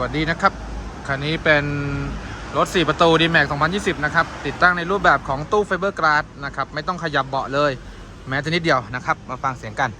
วัสดีนะครับ คันนี้เป็นรถ 4 ประตู d m a x 2020 นะครับ ติดตั้งในรูปแบบของตู้ไฟเบอร์กราสนะครับ ไม่ต้องขยับเบาะเลย แม้แต่นิดเดียวนะครับ มาฟังเสียงกัน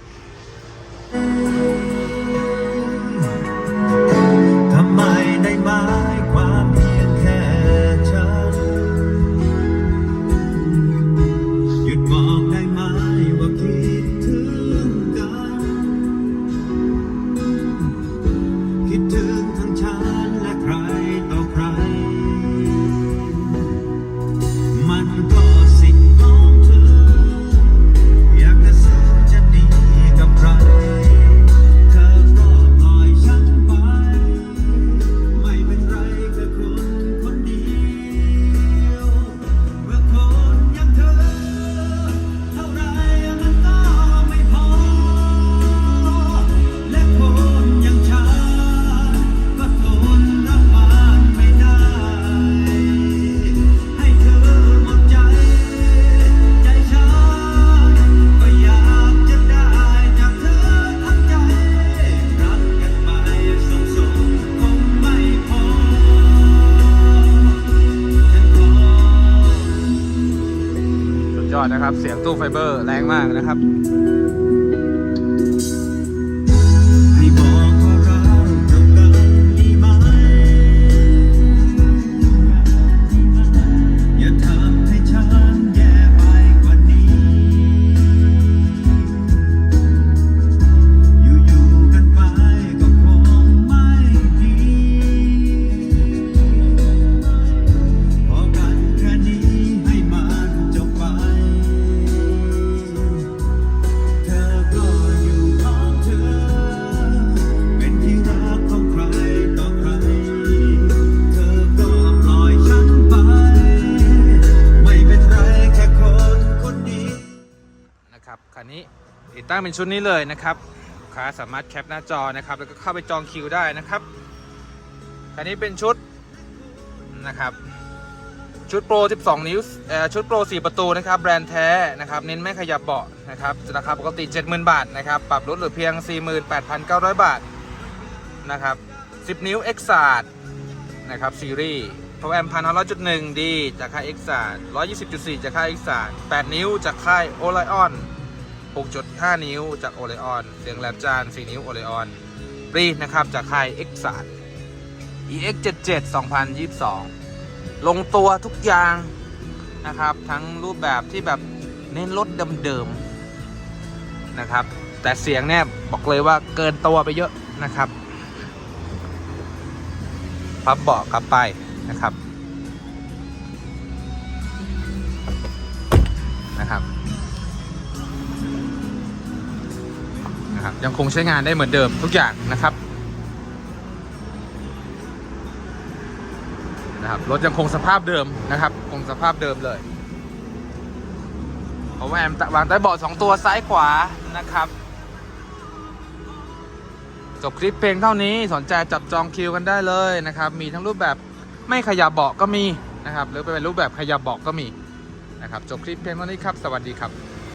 ยอดนะครับ เสียงตู้ไฟเบอร์แรงมากนะครับ ติดตั้งเป็นชุดนี้เลยนะครับลูกค้าสามารถแคปหน้าจอนะครับ แล้วก็เข้าไปจองคิวได้นะครับคันนี้เป็นชุดนะครับชุดโปร 12 นิ้วเอ่อชุดโปร 4 ประตูนะครับ แบรนด์แท้นะครับ เน้นไม่ขยับเบาะนะครับ ราคาปกติ 70,000 บาทนะครับ ปรับลดเหลือเพียง 48,900 บาทนะครับ 10 นิ้ว x อ t นะครับ ซีรีส์ Power Amp 1,500.1ดีจากค่าย x อ t 120.4 จากค่าย x อ t 8 นิ้วจากค่าย Orion 6.5 นิ้วจาก Orion เสียงแหลมจาน 4 นิ้ว Orion ปรีนะครับจากค่าย x อ t EX 77 2022 ลงตัวทุกอย่างนะครับ ทั้งรูปแบบที่แบบเน้นรถเดิมๆนะครับ แต่เสียงเนี่ยบอกเลยว่าเกินตัวไปเยอะนะครับพับเบาะกลับไปนะครับนะครับ นะครับ ยังคงใช้งานได้เหมือนเดิมทุกอย่างนะครับนะครับรถยังคงสภาพเดิมนะครับ คงสภาพเดิมเลยเพราะว่าแอมวางใต้เบาะสองตัวซ้ายขวานะครับจบคลิปเพลงเท่านี้สนใจจับจองคิวกันได้เลยนะครับ มีทั้งรูปแบบไม่ขยับเบาะก็มีนะครับ หรือเป็นรูปแบบขยับเบาะก็มีนะครับจบคลิปเพลงเท่านี้ครับ สวัสดีครับ